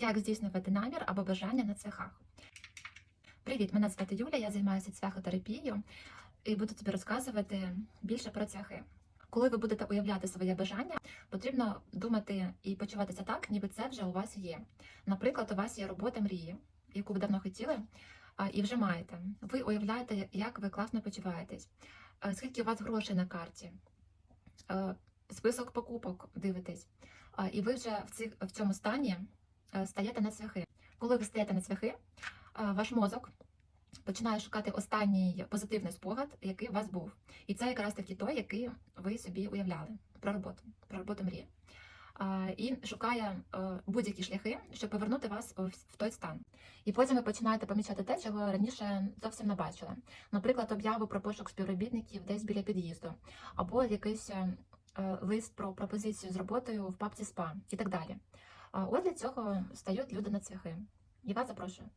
Як здійснювати намір або бажання на цвяхах? Привіт, мене звати Юля, я займаюся цвяхотерапією і буду тобі розказувати більше про цвяхи. Коли ви будете уявляти своє бажання, потрібно думати і почуватися так, ніби це вже у вас є. Наприклад, у вас є робота мрії, яку ви давно хотіли, і вже маєте. Ви уявляєте, як ви класно почуваєтесь, скільки у вас грошей на карті, список покупок дивитесь, і ви вже в, цих, цьому стані стаєте на цвяхи. Коли ви стаєте на цвяхи, е, ваш мозок починає шукати останній позитивний спогад, який у вас був. І це якраз таки той, який ви собі уявляли про роботу, про роботу мрії. І шукає е, будь-які шляхи, щоб повернути вас в той стан. І потім ви починаєте помічати те, чого раніше зовсім не бачили. Наприклад, об'яву про пошук співробітників десь біля під'їзду, або якийсь е, е, лист про пропозицію з роботою в папці СПА і так далі. А От для цього стають люди на цвяхи. І вас запрошую.